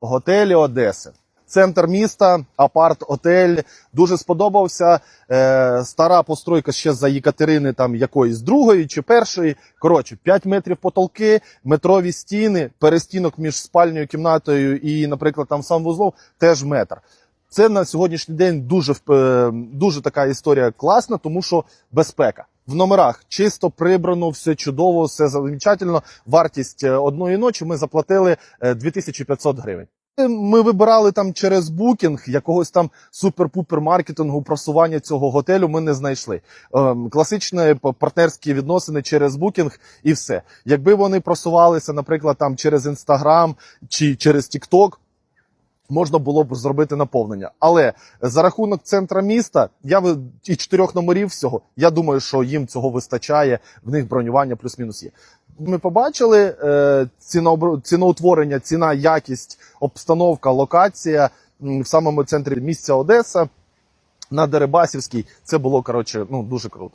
Готелі Одеси. Центр міста, апарт-отель. Дуже сподобався. Е, стара постройка ще за Єкатерини, там якоїсь другої чи першої. Коротше, 5 метрів потолки, метрові стіни, перестінок між спальною кімнатою і, наприклад, там сам вузлом теж метр. Це на сьогоднішній день дуже е, дуже така історія класна, тому що безпека. В номерах чисто прибрано, все чудово, все замечательно. Вартість е, одної ночі ми заплатили е, 2500 гривень. Ми вибирали там через букінг якогось там супер-пупер маркетингу просування цього готелю. Ми не знайшли. Ем, Класичні партнерські відносини через букінг і все. Якби вони просувалися, наприклад, там через інстаграм чи через Тікток, можна було б зробити наповнення. Але за рахунок центра міста, я і чотирьох номерів всього, я думаю, що їм цього вистачає. В них бронювання плюс-мінус є. Ми побачили е, ціноутворення, ціна, якість, обстановка, локація в самому центрі місця Одеса на Дерибасівській. Це було коротше ну дуже круто.